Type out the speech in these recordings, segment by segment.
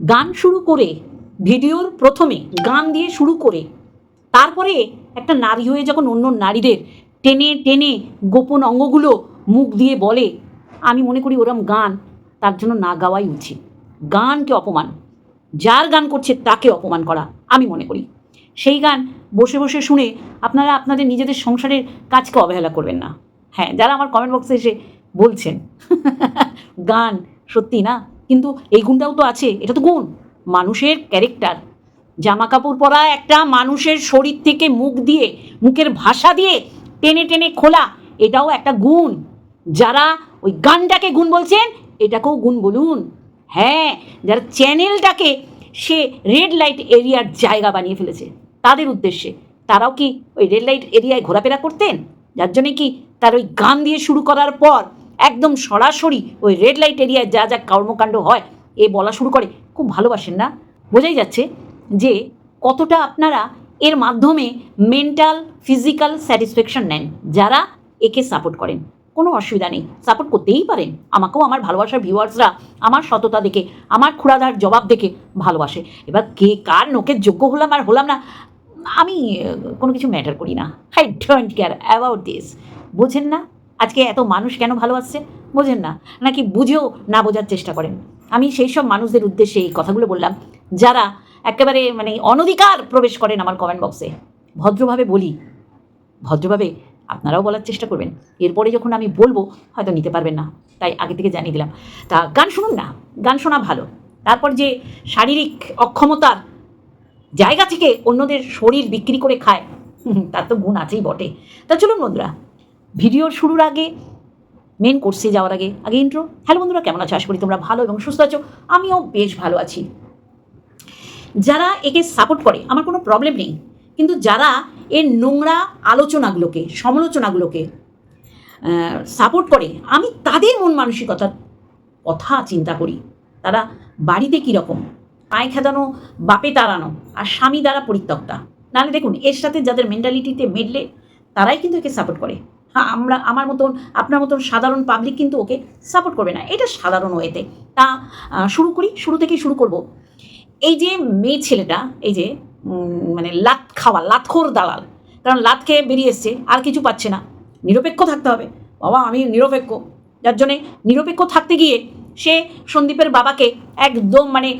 গান শুরু করে, ভিডিওর প্রথমে গান দিয়ে শুরু করে, তারপরে একটা নারী হয়ে যখন অন্য নারীদের টেনে টেনে গোপন অঙ্গগুলো মুখ দিয়ে বলে, আমি মনে করি ওরম গান তার জন্য না গাওয়াই উচিত। গানকে অপমান, যার গান করছে তাকে অপমান করা, আমি মনে করি। সেই গান বসে বসে শুনে আপনারা আপনাদের নিজেদের সংসারের কাজকে অবহেলা করবেন না। হ্যাঁ যারা আমার কমেন্ট বক্সে এসে বলছেন, গান সত্যি না? কিন্তু এই গুণটাও তো আছে, এটা তো গুণ। মানুষের ক্যারেক্টার জামা কাপড় পরা একটা মানুষের শরীর থেকে মুখ দিয়ে, মুখের ভাষা দিয়ে টেনে টেনে খোলা, এটাও একটা গুণ। যারা ওই গানটাকে গুণ বলছেন, এটাকেও গুণ বলুন। হ্যাঁ যারা চ্যানেলটাকে সে রেড লাইট এরিয়ার জায়গা বানিয়ে ফেলেছে, তাদের উদ্দেশ্যে। তারাও কি ওই রেড লাইট এরিয়ায় ঘোরাফেরা করতেন? যার জন্যে কি তার ওই গান দিয়ে শুরু করার পর একদম সরাসরি ওই রেড লাইট এরিয়ায় যা যা কর্মকাণ্ড হয়, এ বলা শুরু করে। খুব ভালোবাসেন না? বোঝাই যাচ্ছে যে কতটা আপনারা এর মাধ্যমে মেন্টাল ফিজিক্যাল স্যাটিসফ্যাকশন নেন, যারা একে সাপোর্ট করেন। কোনো অসুবিধা নেই। সাপোর্ট করতেই পারেন। আমাকেও আমার ভালোবাসার ভিউয়ার্সরা আমার সততা দেখে, আমার খুড়াদার জবাব দেখে ভালোবাসে। এবার কে কার নোকের যোগ্য হলাম আর হলাম না, আমি কোনো কিছু ম্যাটার করি না। I don't care about this বোঝেন না? আজকে এত মানুষ কেন ভালোবাসছে বোঝেন না। নাকি বুঝেও না বোঝার চেষ্টা করেন? আমি সেই সব মানুষদের উদ্দেশ্যে এই কথাগুলো বললাম, যারা একেবারে মানে অনধিকার প্রবেশ করেন আমার কমেন্ট বক্সে ভদ্রভাবে বলি, ভদ্রভাবে আপনারাও বলার চেষ্টা করবেন। এরপরে যখন আমি বলব, হয়তো নিতে পারবেন না। তাই আগে থেকে জানিয়ে দিলাম। তা গান শুনুন না, গান শোনা ভালো। তারপর যে শারীরিক অক্ষমতার জায়গা থেকে অন্যদের শরীর বিক্রি করে খায় তার তো গুণ আছেই বটে। তা চলুন বন্ধুরা ভিডিওর শুরুর আগে মেন কোর্সে যাওয়ার আগে আগে ইন্ট্রো হ্যালো বন্ধুরা, কেমন আছো? আশা করি তোমরা ভালো এবং সুস্থ আছো। আমিও বেশ ভালো আছি। যারা একে সাপোর্ট করে, আমার কোনো প্রবলেম নেই। কিন্তু যারা এর নোংরা আলোচনাগুলোকে, সমালোচনাগুলোকে সাপোর্ট করে, আমি তাদের মন মানসিকতার কথা চিন্তা করি। তারা বাড়িতে কীরকম? পায়ে খেদানো, বাপে তাড়ানো, আর স্বামী দ্বারা পরিত্যক্তা। নাহলে দেখুন, এর সাথে যাদের মেন্টালিটিতে মেডলে তারাই কিন্তু একে সাপোর্ট করে। হ্যাঁ আমরা, আমার মতন, আপনার মতন সাধারণ পাবলিক কিন্তু ওকে সাপোর্ট করবে না। এটা সাধারণ ওয়েতে। তা শুরু করি, শুরু থেকেই শুরু করব। এই যে মেয়ে ছেলেটা, এই যে মানে লাত খাওয়া, লাতখোর দালাল, কারণ লাত খেয়ে বেরিয়ে এসছে, আর কিছু পাচ্ছে না। নিরপেক্ষ থাকতে হবে। বাবা, আমি নিরপেক্ষ। যার জন্যে নিরপেক্ষ থাকতে গিয়ে সে সন্দীপের বাবাকে একদম মানে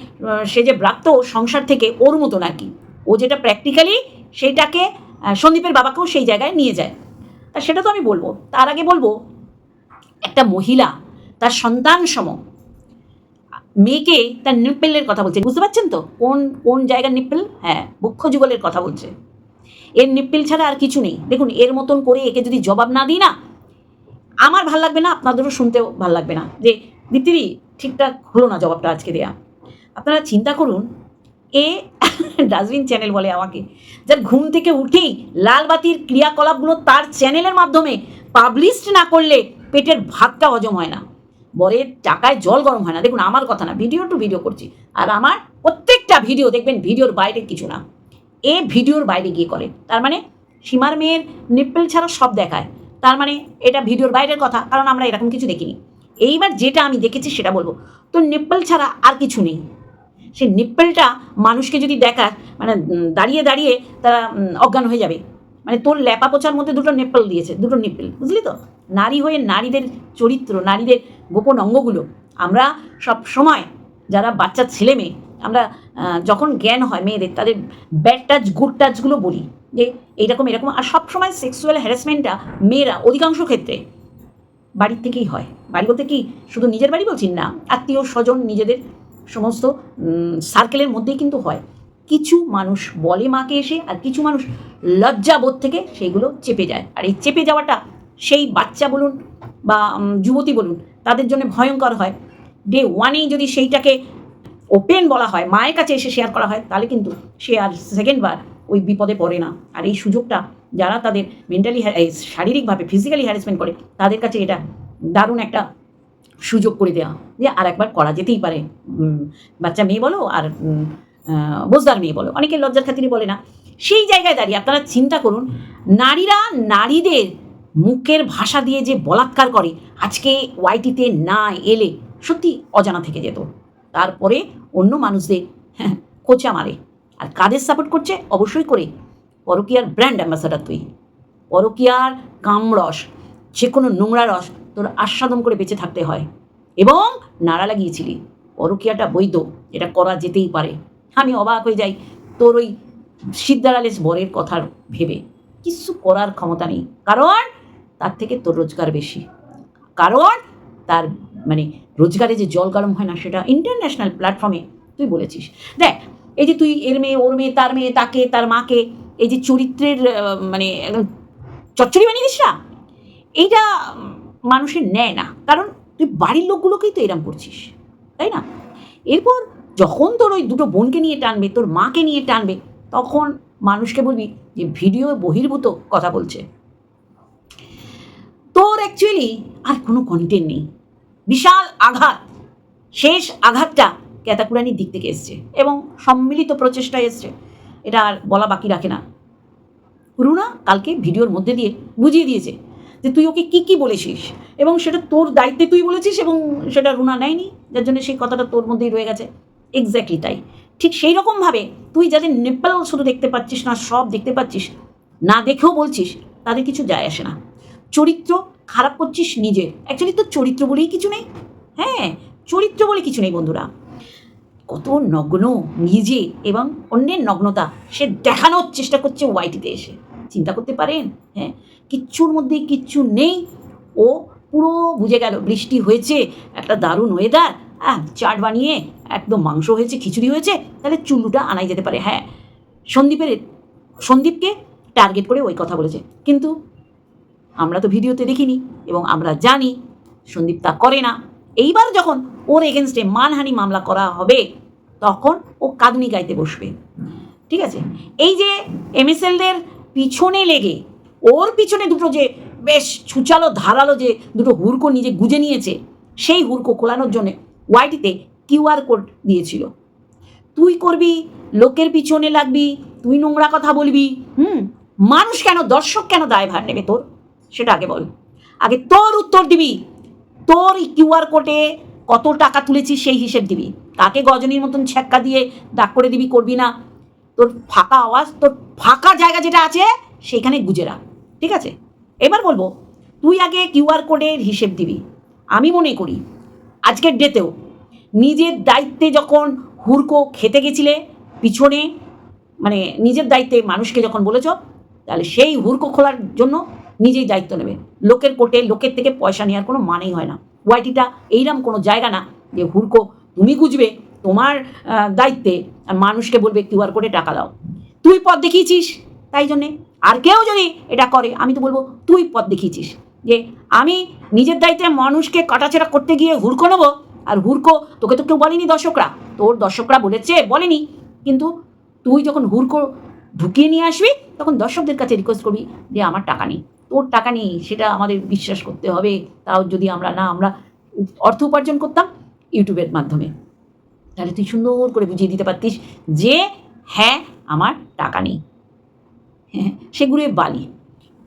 সে যে ব্রাত্য সংসার থেকে ওর মতন আর কি। ও যেটা প্র্যাকটিক্যালি সেইটাকে সন্দীপের বাবাকেও সেই জায়গায় নিয়ে যায়। তা সেটা তো আমি বলব। তার আগে বলব, একটা মহিলা, তার সন্তান সম, মেয়েকে তার নিপ্পেলের কথা বলছে। বুঝতে পারছেন তো? কোন কোন জায়গার নিপ্পেল? হ্যাঁ বক্ষ যুগলের কথা বলছে। এর নিপ্পেল ছাড়া আর কিছু নেই। দেখুন, এর মতন করে একে যদি জবাব না দিই না, আমার ভালো লাগবে না, আপনাদেরও শুনতেও ভালো লাগবে না। যে, দীপ্তিদি, ঠিকঠাক হলো না জবাবটা আজকে দেয়া। আপনারা চিন্তা করুন এ ডাস্টবিন চ্যানেল বলে আমাকে। যার ঘুম থেকে উঠেই লাল বাতির ক্রিয়াকলাপগুলো তার চ্যানেলের মাধ্যমে পাবলিশড না করলে পেটের ভাতটা হজম হয় না। বরের টাকায় জল গরম হয় না। দেখুন, আমার কথা না ভিডিও টু ভিডিও করছি। আর আমার প্রত্যেকটা ভিডিও দেখবেন ভিডিওর বাইরে কিছু না। এ ভিডিওর বাইরে গিয়ে করে। তার মানে সীমার মেয়ের নিপ্পেল ছাড়া সব দেখায়। তার মানে এটা ভিডিওর বাইরের কথা, কারণ আমরা এরকম কিছু দেখিনি। এইবার যেটা আমি দেখেছি সেটা বলব। তো নিপ্পেল ছাড়া আর কিছু নেই। সে নিপ্পেলটা মানুষকে যদি দেখার মানে দাঁড়িয়ে দাঁড়িয়ে তারা অজ্ঞান হয়ে যাবে। মানে তোর ল্যাপা পোচার মধ্যে দুটো নিপ্পেল দিয়েছে, দুটো নিপ্পেল, বুঝলি তো? নারী হয়ে নারীদের চরিত্র, নারীদের গোপন অঙ্গগুলো, আমরা সব সময় যারা বাচ্চা ছেলে মেয়ে, আমরা যখন জ্ঞান হয় মেয়েদের, তাদের ব্যাড টাচ গুড টাচগুলো বলি, যে এইরকম, এরকম, আর সবসময় সেক্সুয়াল হ্যারাসমেন্টটা মেয়েরা অধিকাংশ ক্ষেত্রে বাড়ির থেকেই হয়। বাড়ি বলতে কি, শুধু নিজের বাড়ি বলছি না আত্মীয় স্বজন নিজেদের সমস্ত সার্কেলের মধ্যেই কিন্তু হয়। কিছু মানুষ বলে মাকে এসে, আর কিছু মানুষ লজ্জাবোধ থেকে সেইগুলো চেপে যায়। আর এই চেপে যাওয়াটা সেই বাচ্চা বলুন বা যুবতী বলুন, তাদের জন্য ভয়ঙ্কর হয়। ডে ওয়ানেই যদি সেইটাকে ওপেন বলা হয়, মায়ের কাছে এসে শেয়ার করা হয়, তাহলে কিন্তু সে আর সেকেন্ডবার ওই বিপদে পড়ে না। আর এই সুযোগটা যারা তাদের মেন্টালি শারীরিকভাবে ফিজিক্যালি হ্যারাসমেন্ট করে, তাদের কাছে এটা দারুণ একটা সুযোগ করে দেওয়া যে আর একবার করা যেতেই পারে। বাচ্চা মেয়ে বলো আর বোঝদার মেয়ে বলো। অনেকে লজ্জার খাতিরে বলে না। সেই জায়গায় দাঁড়িয়ে আপনারা চিন্তা করুন, নারীরা নারীদের মুখের ভাষা দিয়ে যে বলাৎকার করে, আজকে ওয়াইটিতে না এলে সত্যি অজানা থেকে যেত। তারপরে অন্য মানুষদের হ্যাঁ কোচা মারে। আর কাদের সাপোর্ট করছে? অবশ্যই করে। পরকিয়ার ব্র্যান্ড অ্যাম্বাসাডার তুই পরকিয়ার কামরস, যে কোনো নোংরা রস তোর আস্বাদন করে বেঁচে থাকতে হয়। এবং নাড়া লাগিয়েছিলি। পরকিয়াটা বৈধ, এটা করা যেতেই পারে। আমি অবাক হয়ে যাই তোর ওই সিদ্ধারালেস বরের কথার ভেবে। কিছু করার ক্ষমতা নেই, কারণ তার থেকে তোর রোজগার বেশি। কারণ তার মানে রোজগারে যে জল গরম হয় না, সেটা ইন্টারন্যাশনাল প্ল্যাটফর্মে তুই বলেছিস। দেখ, এই যে তুই এর মেয়ে, ওর মেয়ে, তার মেয়ে, তাকে, তার মাকে, এই যে চরিত্রের মানে চচ্চড়ি বানিয়ে দিস না? এইটা মানুষের নেয় না। কারণ তুই বাড়ির লোকগুলোকেই তো এরম করছিস, তাই না? এরপর যখন তোর ওই দুটো বোনকে নিয়ে টানবে, তোর মাকে নিয়ে টানবে, তখন মানুষকে বলবি যে ভিডিও বহির্ভূত কথা বলছে। তোর অ্যাকচুয়ালি আর কোনো কন্টেন্ট নেই। বিশাল আঘাত, শেষ আঘাতটা ক্যাতাকুরানির দিক থেকে এসছে এবং সম্মিলিত প্রচেষ্টা এসছে। এটা আর বলা বাকি রাখে না। রুনা কালকে ভিডিওর মধ্যে দিয়ে বুঝিয়ে দিয়েছে। যে তুই ওকে কী কী বলেছিস? এবং সেটা তোর দায়িত্বে তুই বলেছিস এবং সেটা রুনা নেয়নি, যার জন্য সেই কথাটা তোর মধ্যেই রয়ে গেছে। এক্স্যাক্টলি তাই। ঠিক সেই রকমভাবে তুই যাদের নেপাল শুধু দেখতে পাচ্ছিস না, সব দেখতে পাচ্ছিস, না দেখেও বলছিস, তাদের কিছু যায় আসে না। চরিত্র খারাপ করছিস নিজে। অ্যাকচুয়ালি তোর চরিত্র বলেই কিছু নেই। হ্যাঁ চরিত্র বলে কিছু নেই বন্ধুরা। কত নগ্ন, নিজে এবং অন্যের নগ্নতা, সে দেখানোর চেষ্টা করছে ওয়াইটিতে এসে। চিন্তা করতে পারেন? হ্যাঁ কিচ্ছুর মধ্যে কিচ্ছু নেই। ও পুরো বুঝে গেল, বৃষ্টি হয়েছে, একটা দারুণ ওয়েদার হ্যাঁ চাট বানিয়ে একদম মাংস হয়েছে, খিচুড়ি হয়েছে, তাহলে চুল্লুটা আনাই যেতে পারে। হ্যাঁ সন্দীপের, সন্দীপকে টার্গেট করে ওই কথা বলেছে। কিন্তু আমরা তো ভিডিওতে দেখিনি এবং আমরা জানি সন্দীপ তা করে না। এইবার যখন ওর এগেনস্টে মানহানি মামলা করা হবে, তখন ও কাঁদনি গাইতে বসবে। ঠিক আছে? এই যে এমএসএলদের পিছনে লেগে, ওর পিছনে দুটো যে বেশ ছুচালো, ধারালো যে দুটো হুড়কো নিজে গুজে নিয়েছে, সেই হুড়কো খোলানোর জন্যে ওয়াইটিতে কিউআর কোড দিয়েছিল। তুই করবি, লোকের পিছনে লাগবি, তুই নোংরা কথা বলবি, হুম? মানুষ কেন, দর্শক কেন দায়ভার নেবে তোর? সেটা আগে বল। আগে তোর উত্তর দিবি। তোর কিউআর কোডে কত টাকা তুলেছিস সেই হিসেব দিবি। তাকে গজনীর মতন ছ্যাক্কা দিয়ে ডাক করে দিবি, করবি না। তোর ফাঁকা আওয়াজ, তোর ফাঁকা জায়গা যেটা আছে সেইখানে গুজে রাখ, ঠিক আছে? এবার বলব, তুই আগে কিউআর কোডের হিসেব দিবি। আমি মনে করি, আজকের ডেতেও নিজের দায়িত্বে যখন হুড়কো খেতে গেছিলে, পিছনে মানে নিজের দায়িত্বে মানুষকে যখন বলেছ, তাহলে সেই হুড়কো খোলার জন্য নিজেই দায়িত্ব নেবে। লোকের কোর্টে, লোকের থেকে পয়সা নেওয়ার কোনো মানেই হয় না। ওয়াইটিটা এইরকম কোনো জায়গা না যে হুড়কো তুমি গুজবে তোমার দায়িত্বে মানুষকে বলবে কিউআর কোডে টাকা দাও। তুই পথ দেখিয়েছিস, তাই জন্যে। আর কেউ যদি এটা করে, আমি তো বলব, তুই পথ দেখিয়েছিস। যে আমি নিজের দায়িত্বে মানুষকে কাটাছেড়া করতে গিয়ে হুড়কো নেব, আর হুড়কো, তোকে তো কেউ বলেনি দর্শকরা। তোর দর্শকরা বলেছে, বলেনি। কিন্তু তুই যখন হুড়কো ঢুকিয়ে নিয়ে আসবি, তখন দর্শকদের কাছে রিকোয়েস্ট করবি যে আমার টাকা নেই। তোর টাকা নেই, সেটা আমাদের বিশ্বাস করতে হবে। তাও যদি আমরা না, আমরা অর্থ উপার্জন করতাম ইউটিউবের মাধ্যমে। তাহলে তুই সুন্দর করে বুঝিয়ে দিতে পারতিস যে হ্যাঁ আমার টাকা নেই। হ্যাঁ সেগুলো বালি।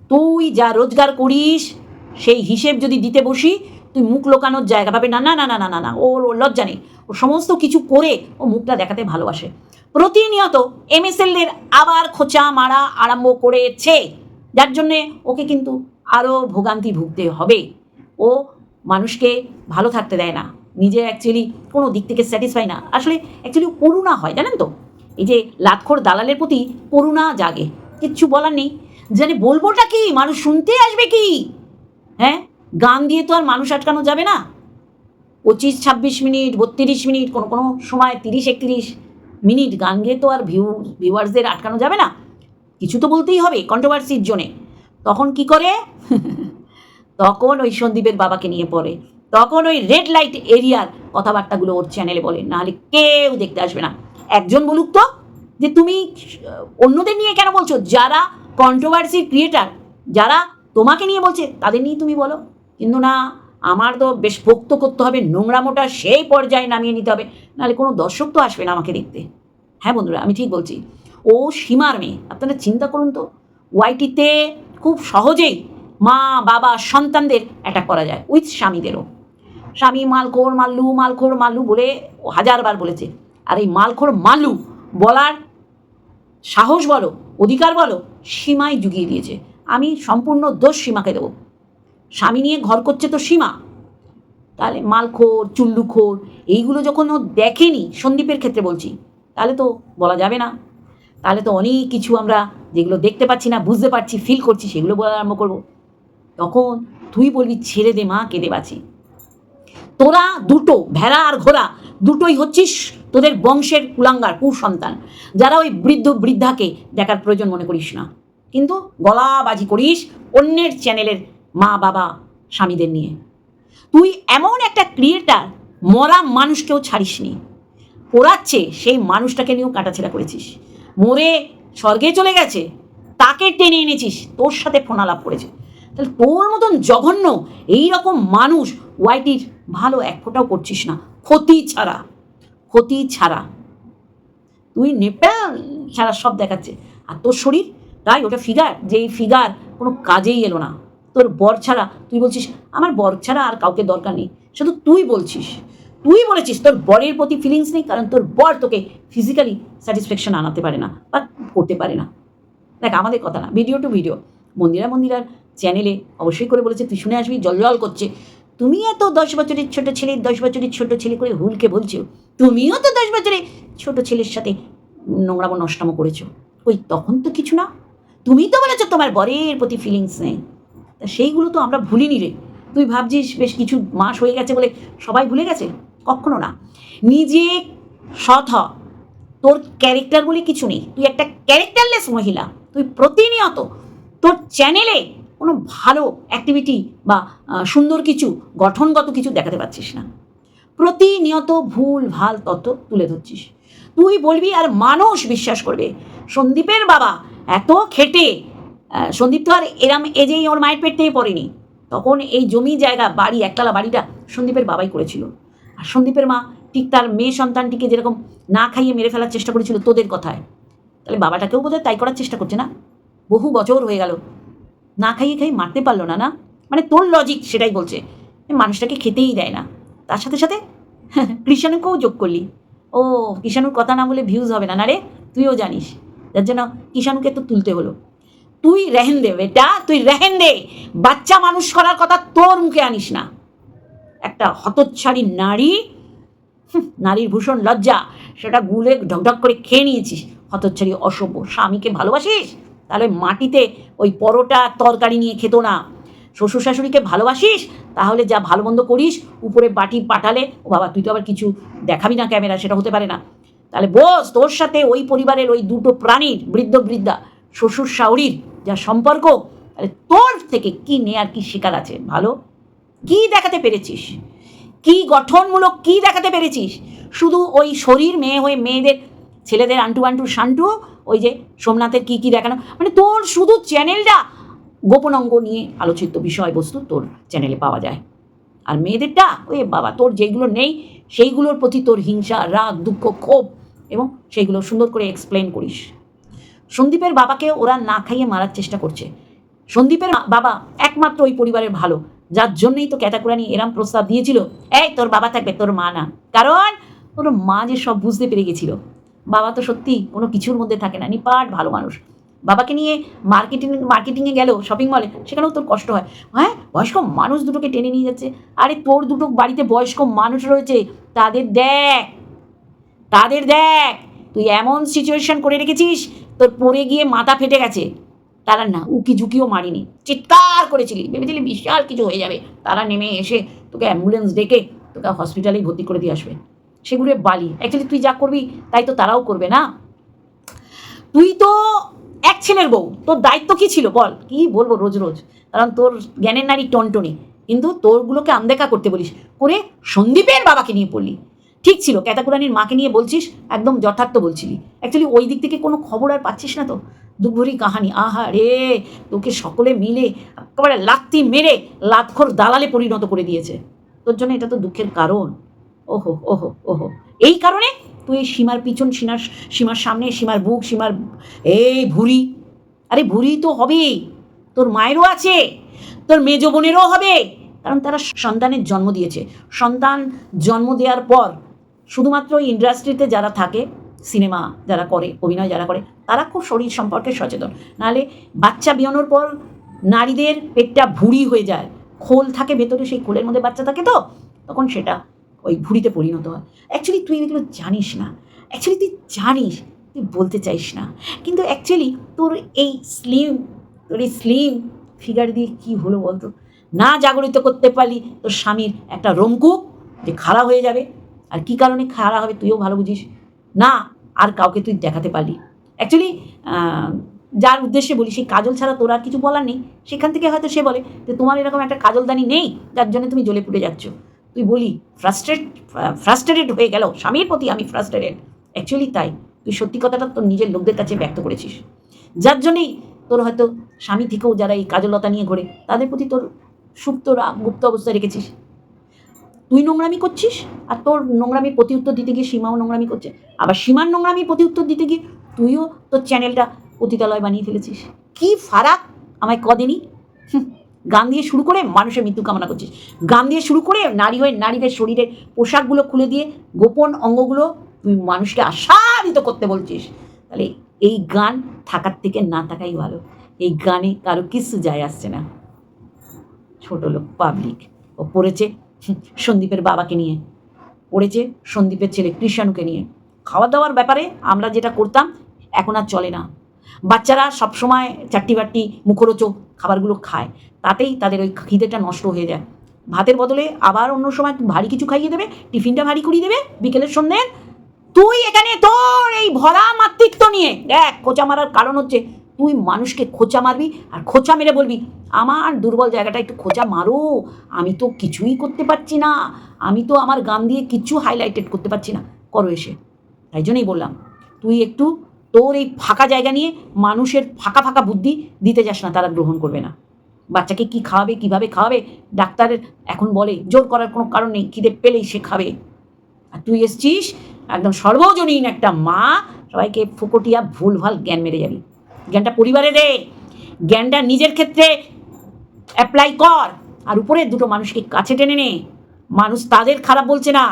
তুই যা রোজগার করিস, সেই হিসেব যদি দিতে বসি, তুই মুখ লোকানোর জায়গা পাবে। না না না না না না না ওর লজ্জা নেই। ও সমস্ত কিছু করে ও মুখটা দেখাতে ভালোবাসে। প্রতিনিয়ত এমএসএলদের আবার খোঁচা মারা আরম্ভ করেছে। যার জন্যে ওকে কিন্তু আরও ভোগান্তি ভুগতে হবে। ও মানুষকে ভালো থাকতে দেয় না। নিজে অ্যাকচুয়ালি কোনো দিক থেকে স্যাটিসফাই না। আসলে অ্যাকচুয়ালি করুণা হয়, জানেন তো? এই যে লাটখোর দালালের প্রতি করুণা জাগে। কিচ্ছু বলার নেই। জানে বলবোটা কি? মানুষ শুনতে আসবে কি? হ্যাঁ? গান দিয়ে তো আর মানুষ আটকানো যাবে না। পঁচিশ, ছাব্বিশ মিনিট, বত্রিশ মিনিট, কোনো কোনো সময় তিরিশ, একত্রিশ মিনিট গান গেয়ে তো আর ভিউ ভিউয়ার্সদের আটকানো যাবে না। কিছু তো বলতেই হবে কন্ট্রোভার্সির জন্যে তখন কি করে? তখন ওই সন্দীপের বাবাকে নিয়ে পড়ে। তখন ওই রেড লাইট এরিয়ার কথাবার্তাগুলো ওর চ্যানেলে বলে। নাহলে কেউ দেখতে আসবে না। একজন বলুক তো যে তুমি অন্যদের নিয়ে কেন বলছো? যারা কন্ট্রোভার্সির ক্রিয়েটার যারা তোমাকে নিয়ে বলছে, তাদের নিয়ে তুমি বলো। কিন্তু না, আমার তো বেশ পোক্ত করতে হবে নোংরামোটা সেই পর্যায়ে নামিয়ে নিতে হবে। নাহলে কোনো দর্শক তো আসবে না আমাকে দেখতে। হ্যাঁ বন্ধুরা, আমি ঠিক বলছি। ও সীমার মেয়ে, আপনারা চিন্তা করুন তো। ওয়াইটিতে খুব সহজেই মা, বাবা, সন্তানদের অ্যাটাক করা যায় উইথ স্বামীদেরও। স্বামী মালখোর, মাল্লু মালখোর, মাল্লু বলে হাজারবার বলেছে। আর এই মালখোর, মাল্লু বলার সাহস বলো, অধিকার বলো, সীমাই জুগিয়ে দিয়েছে। আমি সম্পূর্ণ দোষ সীমাকে দেবো। স্বামী নিয়ে ঘর করছে তো সীমা। তাহলে মালখোর, চুল্লুখোর, এইগুলো যখন ও দেখেনি সন্দীপের ক্ষেত্রে বলছি, তাহলে তো বলা যাবে না। তাহলে তো অনেক কিছু আমরা যেগুলো দেখতে পাচ্ছি না, বুঝতে পারছি ফিল করছি, সেগুলো বলা আরম্ভ করব। তখন তুই বলবি, ছেড়ে দে মা, কেঁদে বাঁচি। তোরা দুটো, ভেড়া আর ঘোড়া, দুটোই হচ্ছিস তোদের বংশের কুলাঙ্গার, কুসন্তান। যারা ওই বৃদ্ধ বৃদ্ধাকে দেখার প্রয়োজন মনে করিস না। কিন্তু গলাবাজি করিস অন্যের চ্যানেলের মা বাবা স্বামীদের নিয়ে। তুই এমন একটা ক্রিয়েটার, মরা মানুষকেও ছাড়িসনি। পোড়াচ্ছে সেই মানুষটাকে নিয়েও কাটাছেড়া করেছিস। মরে স্বর্গে চলে গেছে, তাকে টেনে এনেছিস, তোর সাথে ফোনালাপ করেছে। তাহলে তোর মতন জঘন্য এই রকম মানুষ ওয়াইটির ভালো এক ফোঁটাও করছিস না। ক্ষতি ছাড়া ক্ষতি ছাড়া। তুই নেপাল ছাড়া সব দেখাচ্ছে। আর তোর শরীর, তাই ওটা ফিগার, যে এই ফিগার কোনো কাজেই এলো না। তোর বর ছাড়া, তুই বলছিস, আমার বর ছাড়া আর কাউকে দরকার নেই। শুধু তুই বলছিস। তুই বলেছিস, তোর বরের প্রতি ফিলিংস নেই, কারণ তোর বর তোকে ফিজিক্যালি স্যাটিসফ্যাকশন আনাতে পারে না বা করতে পারে না। দেখ, আমাদের কথা না ভিডিও টু ভিডিও মন্দিরা মন্দিরার চ্যানেলে অবশ্যই করে বলেছে, তুই শুনে আসবি, জল জল করছে। তুমি এত দশ বছরের ছোট ছেলে, দশ বছরের ছোট ছেলে করে হুলকে বলছো? তুমিও তো দশ বছরের ছোট ছেলের সাথে নোংরামো, নষ্টামো করেছ। ওই তখন তো কিছু না। তুমি তো বলেছ তোমার বরের প্রতি ফিলিংস নেই। তা সেইগুলো তো আমরা ভুলিনি রে। তুই ভাবছিস বেশ কিছু মাস হয়ে গেছে বলে সবাই ভুলে গেছে? কখনো না। নিজে সৎ হ। তোর ক্যারেক্টার বলে কিছু নেই। তুই একটা ক্যারেক্টারলেস মহিলা। তুই প্রতিনিয়ত তোর চ্যানেলে কোনো ভালো অ্যাক্টিভিটি বা সুন্দর কিছু, গঠনগত কিছু দেখাতে পারছিস না। প্রতিনিয়ত ভুল, ভালো তথ্য তুলে ধরছিস। তুই বলবি, আর মানুষ বিশ্বাস করবে। সন্দীপের বাবা এত খেটে সন্দীপ তো আর এরাম এজেই ওর মায়ের পেট থেকে পড়েনি। তখন এই জমি জায়গা, বাড়ি, একতলা বাড়িটা সন্দীপের বাবাই করেছিল। আর সন্দীপের মা ঠিক তার মেয়ে সন্তানটিকে যেরকম না খাইয়ে মেরে ফেলার চেষ্টা করেছিল তোদের কথায়। তাহলে বাবাটাকেও বোধহয় তাই করার চেষ্টা করছে না? বহু বছর হয়ে গেল। না খাইয়ে খাইয়ে মারতে পারল না না? মানে তোর লজিক সেটাই বলছে। মানুষটাকে খেতেই দেয় না। তার সাথে সাথে কৃষাণুকেও যোগ করলি। ও কিষাণুর কথা না বলে ভিউজ হবে না না রে? তুইও জানিস। যার জন্য কিষাণুকে তো তুলতে হলো। তুই রেহেন দে, বেটা, তুই রেহেন দে। বাচ্চা মানুষ করার কথা তোর মুখে আনিস না। একটা হতচ্ছাড়ি নারী নারীর ভূষণ লজ্জা, সেটা গুলে ঢকঢক করে খেয়ে নিয়েছিস। হতচ্ছাড়ি অসভ্য স্বামীকে ভালোবাসিস? তাহলে মাটিতে ওই পরোটা তরকারি নিয়ে খেতো না। শ্বশুর শাশুড়িকে ভালোবাসিস? তাহলে যা ভালো মন্দ করিস, উপরে বাটি পাঠালে, ও বাবা, তুই তো আবার কিছু দেখাবি না ক্যামেরা সেটা হতে পারে না। তাহলে বস, তোর সাথে ওই পরিবারের ওই দুটো প্রাণীর, বৃদ্ধ, বৃদ্ধা, শ্বশুর, শাশুড়ির যা সম্পর্ক, তাহলে তোর থেকে কি নেয়ার, কি শিকার আছে? ভালো? কি দেখাতে পেরেছিস? কি গঠনমূলক কি দেখাতে পেরেছিস? শুধু ওই শরীর মেয়ে হয়ে মেয়েদের, ছেলেদের আন্টু আন্টু শান্টু ওই যে সোমনাথের কি কি দেখানো? মানে তোর শুধু চ্যানেলটা গোপন অঙ্গ নিয়ে আলোচিত বিষয়বস্তু তোর চ্যানেলে পাওয়া যায়। আর মেয়েদেরটা, ওই বাবা, তোর যেগুলো নেই, সেইগুলোর প্রতি তোর হিংসা, রাগ, দুঃখ, ক্ষোভ এবং সেইগুলো সুন্দর করে এক্সপ্লেন করিস। সন্দীপের বাবাকে ওরা না খাইয়ে মারার চেষ্টা করছে। সন্দীপের বাবা একমাত্র ওই পরিবারের ভালো, যার জন্যই তো ক্যাটাকুরানি এরাম প্রস্তাব দিয়েছিল, এই, তোর বাবা থাকবে, তোর মা না। কারণ, ওর মা যে সব বুঝতে পেরে গেছিল। বাবা তো সত্যি কোনো কিছুর মধ্যে থাকে না, নিপাট ভালো মানুষ। বাবাকে নিয়ে মার্কেটিং মার্কেটিংয়ে গেল শপিং মলে সেখানেও তোর কষ্ট হয়। হ্যাঁ বয়স্ক মানুষ দুটোকে টেনে নিয়ে যাচ্ছে। আরে তোর দুটো বাড়িতে বয়স্ক মানুষ রয়েছে, তাদের দেখ তাদের দেখ, তুই এমন সিচুয়েশন করে রেখেছিস, তোর পড়ে গিয়ে মাথা ফেটে গেছে। তারা না, উকি ঝুঁকিও মারিনি। চিৎকার করেছিলি, ভেবেছিলি বিশাল কিছু হয়ে যাবে। তারা নেমে এসে তোকে অ্যাম্বুলেন্স ডেকে তোকে হসপিটালেই ভর্তি করে দিয়ে আসবে। সেগুলো বালি। অ্যাকচুয়ালি তুই যা করবি, তাই তো তারাও করবে, না? তুই তো এক ছেলের বউ, তোর দায়িত্ব কি ছিল বল? কি বলব রোজ রোজ? কারণ তোর জ্ঞানের নারী টনটনি। কিন্তু তোরগুলোকে আনদেখা করতে বলিস, করে সন্দীপের বাবাকে নিয়ে পড়লি। ঠিক ছিল, ক্যাতাকুরানির মাকে নিয়ে বলছিস, একদম যথার্থ বলছিলি। অ্যাকচুয়ালি ওই দিক থেকে কোনো খবর আর পাচ্ছিস না তো? দুভরি কাহানি, আহা রে, তোকে সকলে মিলে একেবারে লাত্তি মেরে লাতখোর দালালে পরিণত করে দিয়েছে। তোর জন্য এটা তো দুঃখের কারণ। ওহো ওহো ওহো। এই কারণে তুই সীমার পিছন, সীমার সীমার সামনে, সীমার বুক, সীমার এই ভুঁড়ি। আরে ভুঁড়ি তো হবেই। তোর মায়েরও আছে, তোর মেজ বোনেরও হবে। কারণ তারা সন্তানের জন্ম দিয়েছে। সন্তান জন্ম দেওয়ার পর শুধুমাত্র ইন্ডাস্ট্রিতে যারা থাকে, সিনেমা যারা করে, অভিনয় যারা করে, তারা খুব শরীর সম্পর্কে সচেতন। নাহলে বাচ্চা বিয়ানোর পর নারীদের পেটটা ভুঁড়ি হয়ে যায়। খোল থাকে ভেতরে, সেই খোলের মধ্যে বাচ্চা থাকে তো, তখন সেটা ওই ভুড়িতে পরিণত হয়। অ্যাকচুয়ালি তুই এগুলো জানিস না। অ্যাকচুয়ালি তুই জানিস, তুই বলতে চাইস না। কিন্তু অ্যাকচুয়ালি তোর এই স্লিম তোর এই স্লিম ফিগার দিয়ে কী হলো বলতো? না জাগরিত করতে পারলি, তোর স্বামীর একটা রোমকূপ যে খারাপ হয়ে যাবে। আর কি কারণে খারাপ হবে তুইও ভালো বুঝিস? না, আর কাউকে তুই দেখাতে পারলি। অ্যাকচুয়ালি যার উদ্দেশ্যে বলি, সেই কাজল ছাড়া তোর আর কিছু বলার নেই। সেখান থেকে হয়তো সে বলে যে, তোমার এরকম একটা কাজলদানি নেই, যার জন্য তুমি জ্বলে পুড়ে যাচ্ছ। তুই বলি ফ্রাস্ট্রেট ফ্রাস্ট্রেটেড হয়ে গেল। স্বামীর প্রতি আমি ফ্রাস্ট্রেটেড অ্যাকচুয়ালি তাই। তুই সত্যি কথাটা তোর নিজের লোকদের কাছে ব্যক্ত করেছিস। যার জন্যেই তোর হয়তো স্বামী থেকেও যারা এই কাজলতা নিয়ে ঘোরে, তাদের প্রতি তোর সুপ্ত গুপ্ত অবস্থায় রেখেছিস। তুই নোংরামি করছিস আর তোর নোংরামির প্রতি উত্তর দিতে গিয়ে সীমাও নোংরামি করছে। আবার সীমার নোংরামি প্রতি উত্তর দিতে গিয়ে তুইও তোর চ্যানেলটা পতিতালয় বানিয়ে ফেলেছিস। কি ফারাক? আমায় কদিনই গান দিয়ে শুরু করে মানুষের মৃত্যু কামনা করছিস গান দিয়ে শুরু করে নারী হয়ে নারীদের শরীরের পোশাকগুলো খুলে দিয়ে গোপন অঙ্গগুলো তুই মানুষকে আশাদিত করতে বলছিস। তাহলে এই গান থাকার থেকে না থাকাই ভালো। এই গানে কারও কিছু যায় আসছে না। ছোট লোক পাবলিক ও পড়েছে সন্দীপের বাবাকে নিয়ে। পড়েছে সন্দীপের ছেলে কৃষাণুকে নিয়ে। খাওয়া দাওয়ার ব্যাপারে আমরা যেটা করতাম, এখন আর চলে না। বাচ্চারা সবসময় চারটি বাট্টি মুখরোচো খাবারগুলো খায়, তাতেই তাদের ওই খিদেটা নষ্ট হয়ে যায়। ভাতের বদলে আবার অন্য সময় ভারী কিছু খাইয়ে দেবে, টিফিনটা ভারী করিয়ে দেবে, বিকেলের সন্ধ্যে তুই এখানে তোর এই ভরা মাতৃত্ব নিয়ে, দেখ খোঁচা মারার কারণ হচ্ছে তুই মানুষকে খোঁচা মারবি আর খোঁচা মেরে বলবি, আমার দুর্বল জায়গাটা একটু খোঁচা মারো, আমি তো কিছুই করতে পারছি না, আমি তো আমার গান দিয়ে কিচ্ছু হাইলাইটেড করতে পারছি না। করো এসে। তাই জন্যই বললাম, তুই একটু তোর এই ফাঁকা জায়গা নিয়ে মানুষের ফাঁকা ফাঁকা বুদ্ধি দিতে যাস না, তারা গ্রহণ করবে না। বাচ্চাকে কি খাওয়াবে, কীভাবে খাওয়াবে, ডাক্তারের এখন বলে, জোর করার কোনো কারণ নেই, খিদে পেলেই সে খাবে। আর তুই এসছিস, একদম সর্বজনীন একটা মা, সবাইকে ফুকটিয়া ভুলভাল জ্ঞান মেরে যাবি। জ্ঞানটা পরিবারে দে। জ্ঞানটা নিজের ক্ষেত্রে অ্যাপ্লাই কর। আর উপরে দুটো মানুষকে কাছে টেনে নে। মানুষ তাদের খারাপ বলছে না,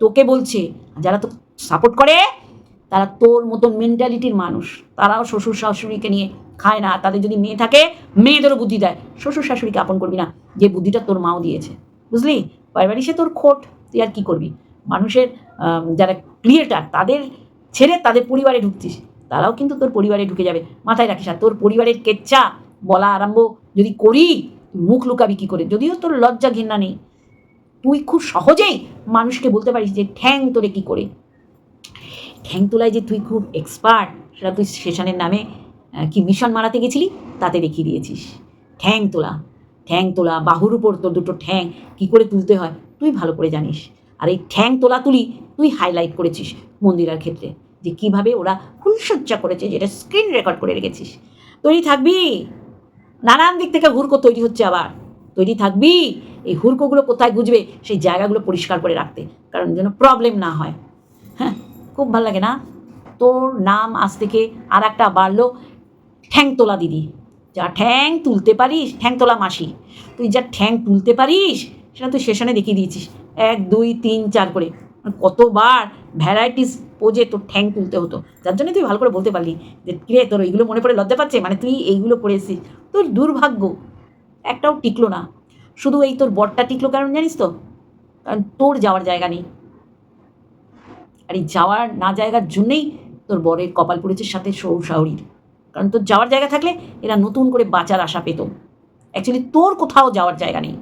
তোকে বলছে। যারা তো সাপোর্ট করে তারা তোর মতন মেন্টালিটির মানুষ। তারাও শ্বশুর শাশুড়িকে নিয়ে খায় না। তাদের যদি মেয়ে থাকে, মেয়েদেরও বুদ্ধি দেয়। শ্বশুর শাশুড়িকে আপন করবি না। যে বুদ্ধিটা তোর মাও দিয়েছে। বুঝলি? পারিবারিক সে তোর খোট। তুই আর কী করবি? মানুষের যারা ক্রিয়েটার তাদের ছেড়ে তাদের পরিবারে ঢুকছিস। তারাও কিন্তু তোর পরিবারে ঢুকে যাবে। মাথায় রাখিস আর তোর পরিবারের কেচ্চা বলা আরম্ভ যদি করি মুখ লুকাবি কী করে? যদিও তোর লজ্জা ঘৃণা নেই। তুই খুব সহজেই মানুষকে বলতে পারিস যে ঠ্যাং তোরে কী করে? ঠ্যাং তোলায় যে তুই খুব এক্সপার্ট সেটা তুই সেশনের নামে কি মিশন মারাতে গেছিলি? তাতে দেখিয়ে দিয়েছিস। ঠ্যাং তোলা ঠ্যাং তোলা বাহুর উপর তোর দুটো ঠ্যাং, কী করে তুলতে হয়? তুই ভালো করে জানিস। আর এই ঠ্যাং তোলা তুলি তুই হাইলাইট করেছিস মন্দিরার ক্ষেত্রে, যে কীভাবে ওরা ফুলসজ্জা করেছে, যেটা স্ক্রিন রেকর্ড করে রেখেছিস। তৈরি থাকবি? নানান দিক থেকে হুড়কো তৈরি হচ্ছে আবার। তৈরি থাকবি? এই হুড়কোগুলো কোথায় গুজবে সেই জায়গাগুলো পরিষ্কার করে রাখতে, কারণ যেন প্রবলেম না হয়। হ্যাঁ? খুব ভালো লাগে না? তোর নাম আজ থেকে আর একটা বাড়লো ঠ্যাং তোলা দিদি। যা ঠ্যাং তুলতে পারিস ঠ্যাং তোলা মাসি। তুই যা ঠ্যাং তুলতে পারিস, সেটা তুই সেশনে দেখিয়ে দিয়েছিস। এক, দুই, তিন, চার করে। কতবার ভ্যারাইটিস পোজে তোর ঠ্যাং তুলতে হতো। যার জন্য তুই ভালো করে বলতে পারলি যে, কিরে, তোর এইগুলো মনে পড়ে লজ্জা পাচ্ছে? মানে তুই এইগুলো করে এসেছিস। তোর দুর্ভাগ্য, একটাও টিকলো না। শুধু এই তোর বরটা টিকলো কারণ জানিস তো? কারণ তোর যাওয়ার জায়গা নেই। আর এই যাওয়ার না জায়গার জন্যেই তোর বরের কপাল পড়েছে সাথে সৌ শাহরির কারণ তোর যাওয়ার জায়গা থাকলে এরা নতুন করে বাঁচার আশা পেত। অ্যাকচুয়ালি তোর কোথাও যাওয়ার জায়গা নেই।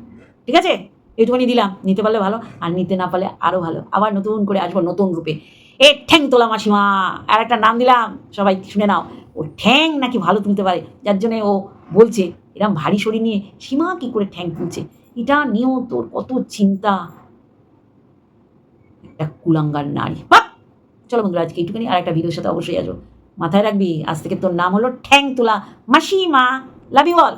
ঠিক আছে? এইটুখানি দিলাম। নিতে পারলে ভালো, আর নিতে না পারলে আরও ভালো। আবার নতুন করে আসব নতুন রূপে। এ ঠ্যাং তোলা মাসিমা, আর একটা নাম দিলাম। সবাই শুনে নাও। ও ঠ্যাং নাকি ভালো তুলতে পারে, যার জন্যে ও বলছে, এরম ভারী শরীর নিয়ে সীমা কী করে ঠ্যাং তুলছে? এটা নিয়েও তোর কত চিন্তা? একটা কুলাঙ্গার নারী! চলো বন্ধুরা, আজকে একটুখানি আর একটা ভিডিওর সাথে অবশ্যই আসব। মাথায় রাখবি, আজ থেকে তোর নাম হলো ঠ্যাং তোলা মাসিমা। Love you all